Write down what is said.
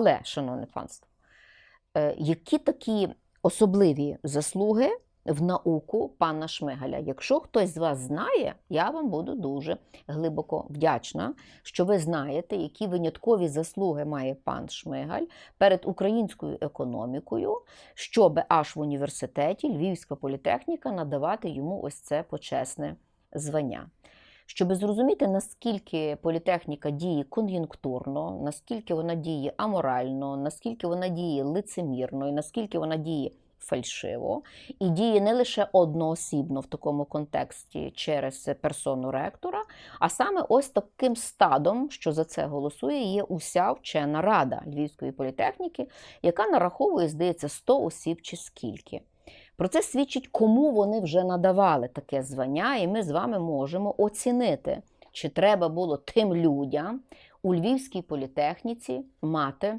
Але, шановне панство, е, які такі особливі заслуги в науку пана Шмигаля? Якщо хтось з вас знає, я вам буду дуже глибоко вдячна, що ви знаєте, які виняткові заслуги має пан Шмигаль перед українською економікою, щоб аж в університеті Львівська політехніка надавати йому ось це почесне звання. Щоб зрозуміти, наскільки політехніка діє кон'юнктурно, наскільки вона діє аморально, наскільки вона діє лицемірно, і наскільки вона діє фальшиво, і діє не лише одноосібно в такому контексті через персону ректора, а саме ось таким стадом, що за це голосує, є уся вчена рада Львівської політехніки, яка нараховує, здається, 100 осіб чи скільки. Про це свідчить, кому вони вже надавали таке звання, і ми з вами можемо оцінити, чи треба було тим людям у Львівській політехніці мати